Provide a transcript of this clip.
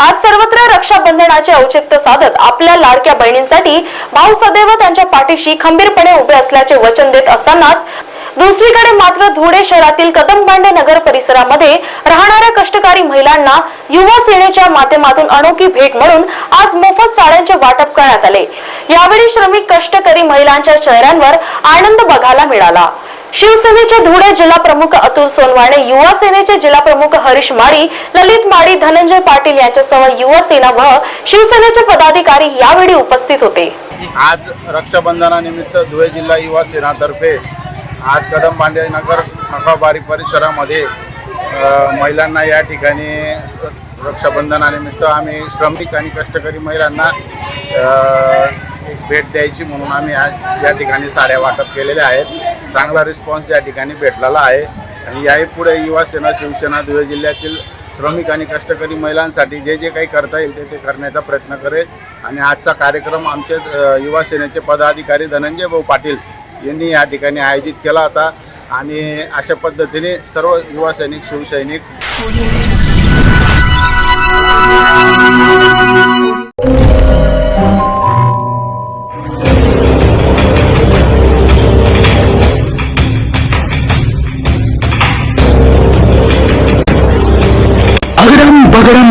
आज सर्वत्र रक्षाबंधनाचे औचित्य साधत आपल्या लाडक्या बहिणींसाठी भाऊ सदैव त्यांच्या पाठीशी खंबीरपणे उभे असल्याचे वचन देत असतानाच दुसरीकडे मात्र धुळे शहरातील कदमबांडे नगर परिसरामध्ये राहणाऱ्या कष्टकारी महिलांना युवा सेनेच्या माध्यमातून अनोखी भेट म्हणून आज मोफत साड्यांचे वाटप करण्यात आले. यावेळी श्रमिक कष्टकरी महिलांच्या चेहऱ्यांवर आनंद बघायला मिळाला. शिवसेनेचे धुळे जिल्हा प्रमुख अतुल सोनवाणे युवा सेनेचे जिल्हा प्रमुख हरीश माळी ललित माळी धनंजय पाटील यांच्यासह युवा सेना व शिवसेनेचे पदाधिकारी यावेळी उपस्थित होते. आज रक्षाबंधनानिमित्त धुळे जिल्हा युवा सेनातर्फे आज कदम बांडे नगर नकाबारी परिसरामध्ये महिलांना या ठिकाणी रक्षाबंधनानिमित्त आम्ही श्रमिक आणि कष्टकरी महिलांना एक भेट द्यायची म्हणून आम्ही आज या ठिकाणी साड्या वाटप केलेल्या आहेत. चांगला रिस्पॉन्स या ठिकाणी भेटलेला आहे. आणि याही पुढे युवा सेना शिवसेना धुळे जिल्ह्यातील श्रमिक आणि कष्टकरी महिलांसाठी जे जे काही करता येईल ते ते करण्याचा प्रयत्न करेल. आणि आजचा कार्यक्रम आमचे युवासेनेचे युवा सेनेचे पदाधिकारी धनंजय भाऊ पाटील यांनी या ठिकाणी आयोजित केला होता. आणि अशा पद्धतीने सर्व युवा सैनिक शिवसैनिक